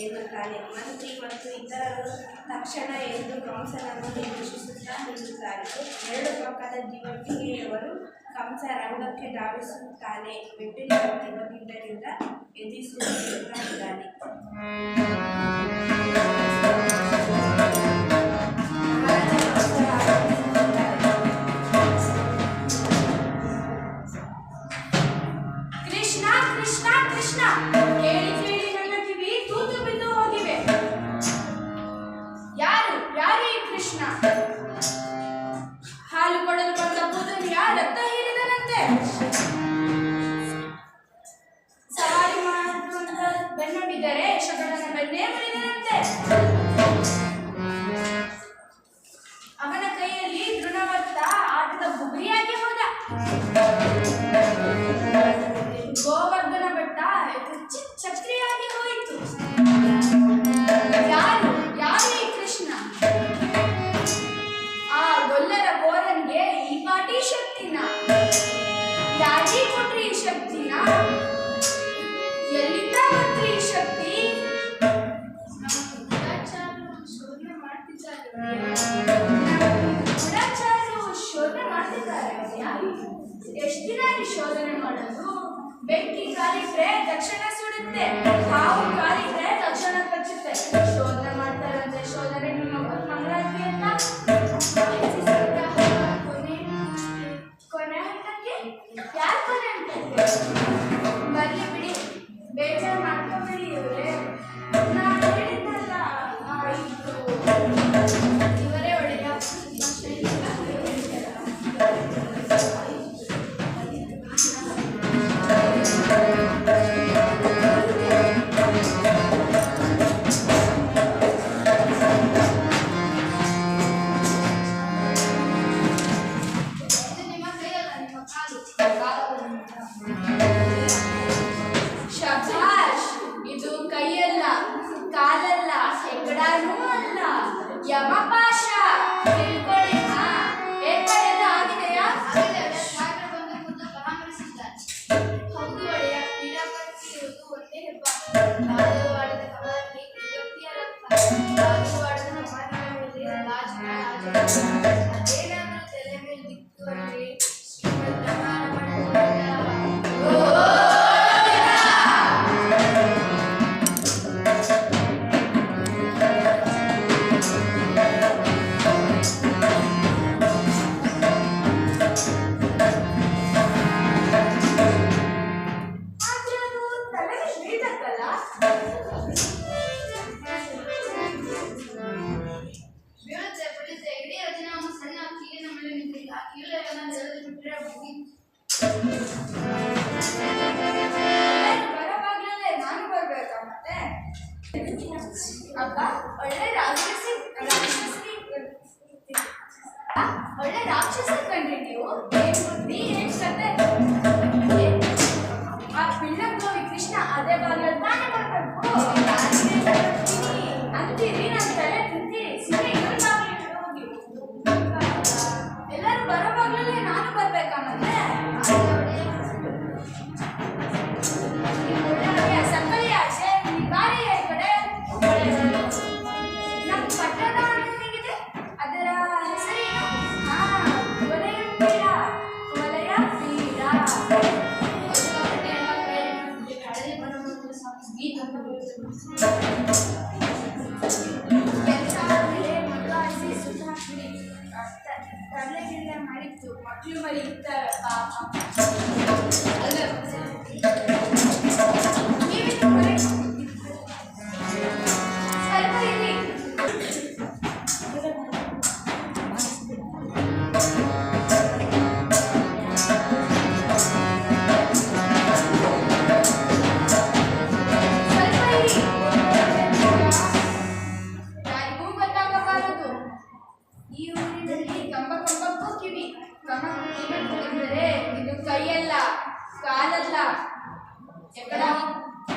ಎಂದು ಕಾರ್ಯಕ್ರಮ ಮತ್ತು ಇತರರು ತಕ್ಷಣ ಎಂದು ಕಂಸನನ್ನು ನಿರೀಕ್ಷಿಸುತ್ತಾ ನಿಲ್ಲುತ್ತಾರೆ ಎರಡು ಪಕ್ಕದ ದಿವಟಿಗೆಯವರು ಕಂಸ ರಂಗಕ್ಕೆ ಧಾವಿಸುತ್ತಾನೆ ಮೆಟ್ಟಿನ ದಿವಟಿಂಡರಿಂದ ಎದುರಿಸುತ್ತಿದ್ದಾನೆ 下。ಎಷ್ಟು ದಿನ ಶೋಧನೆ ಮಾಡೋದು? ಬೆಂಕಿ ಕಾಲಿಟ್ರೆ ತಕ್ಷಣ ಸುಡುತ್ತೆ, ಹಾವು ಕಾಲಿಟ್ರೆ ತಕ್ಷಣ ಕಚ್ಚುತ್ತೆ. ಶೋಧನೆ ಮಾಡ್ತಾರೆ ಅಂದ್ರೆ ಶೋಧನೆ. my. ಮಾಡುವಾಗ ಒಳ್ಳೆ ರಾಕ್ಷಸಿ ರಾಕ್ಷಸಿ ಒಳ್ಳೆ ರಾಕ್ಷಸ ಕಂಡ್ರಿ ನೀವು ಏನ್ ಬುದ್ಧಿ ಆ ಪಿಳ್ಳಂಗೋವಿ ಕೃಷ್ಣ ಅದೇ ಭಾಗ 也不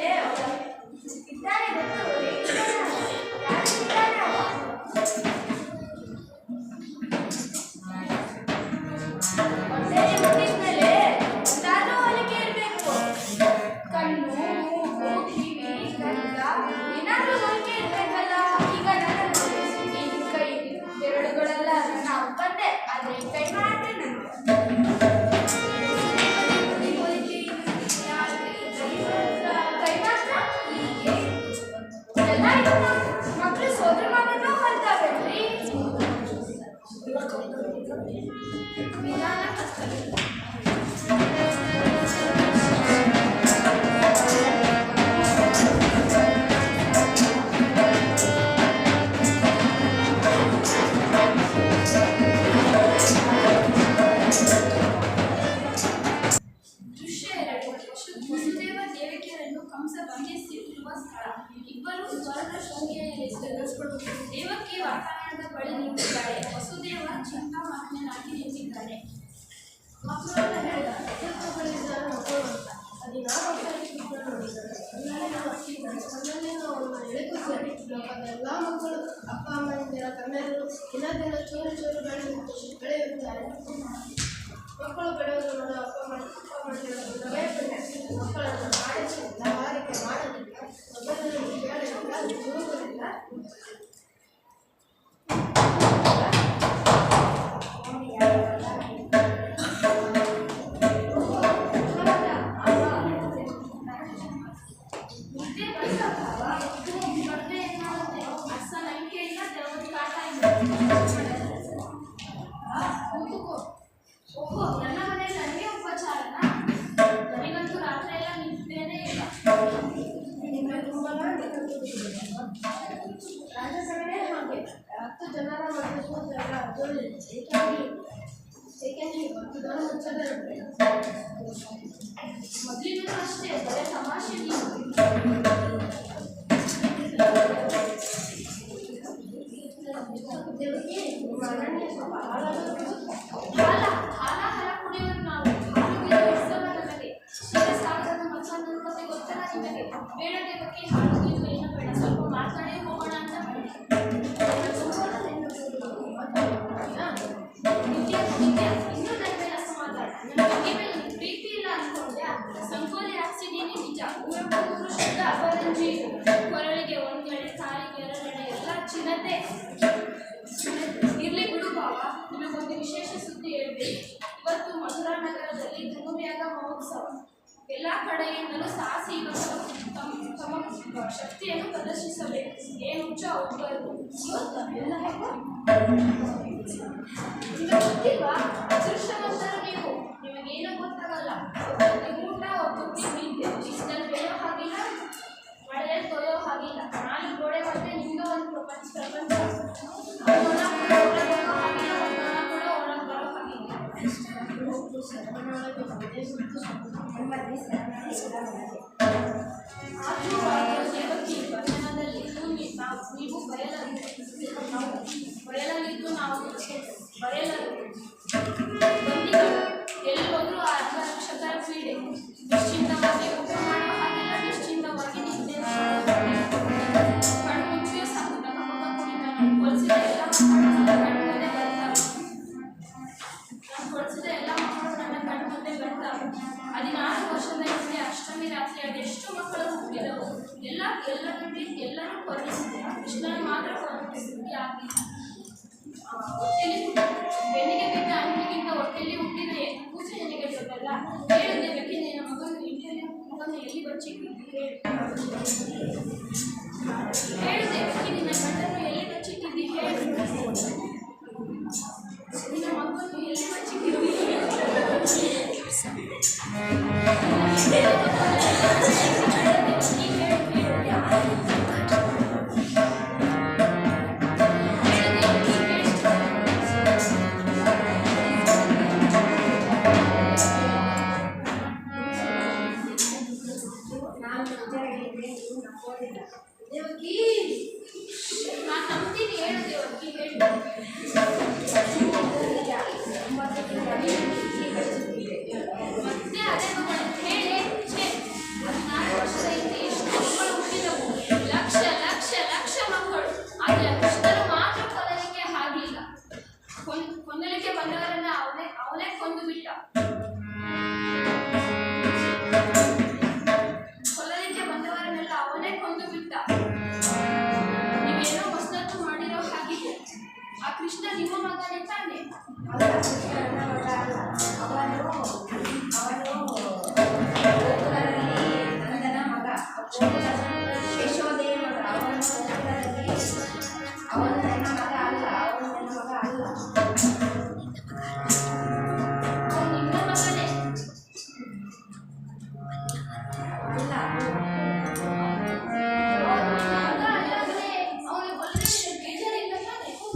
Yeah. ಹೇಳ್ತಾರೆ ಮಕ್ಕಳು ಅಂತ ನಾವು ಎಲ್ಲ ಮಕ್ಕಳು ಅಪ್ಪ ಅಮ್ಮನಿಂದ ದಿನ ದಿನದಿಂದ ಚೂರು ಚೂರು ಬೆಳೆದು ಬೆಳೆಯುತ್ತಾರೆ ಮಕ್ಕಳು ಬೆಳೆಯೋದು ಅಪ್ಪ ಅಪ್ಪ ಮಕ್ಕಳನ್ನು ಮಾಡಿಸಿಲ್ಲ ಮೊದಲಿನ ಅಷ್ಟೇ ಬರೀ ತಮಾಷೆ ಮರಣ್ಯ ಸ್ವಲ್ಪ ಹಾಳಾಗಬೇಕು ಹಾಲ ಹಾಲ ಹಾಲ ಕುಡಿಯೋದು ನಾವು ಹಾಲಿಗೆ ಇಷ್ಟವಲ್ಲ ನಮಗೆ ಮತ್ತೆ ಸಾಗರದ ಮತ್ಸಾನ ಗೊತ್ತಲ್ಲ ನಿಮಗೆ ಬೇಡದೇ ಬಗ್ಗೆ ಹಾಲು ಏನು ಬೇಡ ಸ್ವಲ್ಪ ಮಾತಾಡಿ ಹೋಗಿ ಮಹೋತ್ಸವ. ಎಲ್ಲ ಕಡೆಯಿಂದಲೂ ಸಾಹಸಿಗಳು ತಮ್ಮ ತಮ್ಮ ಶಕ್ತಿಯನ್ನು ಪ್ರದರ್ಶಿಸಬೇಕು. ಏನು ಹುಚ್ಚ ಹೋಗಬೇಕು ಎಲ್ಲರಿಗೂ ನೀವು ನಿಮಗೇನು ಗೊತ್ತಾಗಲ್ಲ. ಊಟ ಒಬ್ಬೊಬ್ಬಿ ನಿಂತೆ ಬಿಸಿಲಲ್ಲಿ ಬೆಳೆಯೋ ಹಾಗಿಲ್ಲ. ಮಳೆಯಲ್ಲಿ ತೊಳೆಯೋ ಹಾಗಿಲ್ಲ. ನಾನು ಗೋಡೆ ಮತ್ತೆ ನಿಮ್ಮದು ಒಂದು ಪ್ರಪಂಚ ಪ್ರಪಂಚ ಹೇಳಿದೆ ಬೇಕೆ ನಿನ್ನ ಗಂಡನ್ನು ಎಲ್ಲಿ ಬಚ್ಚಿಟ್ಟಿದ್ದಿ ಹೇಳು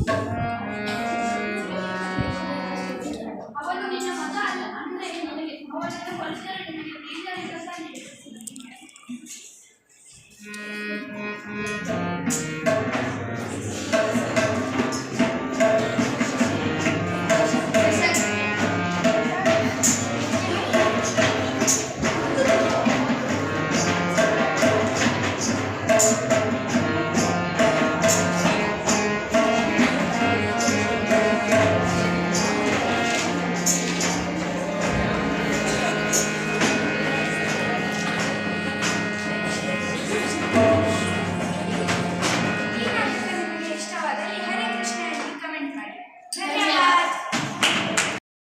Yeah.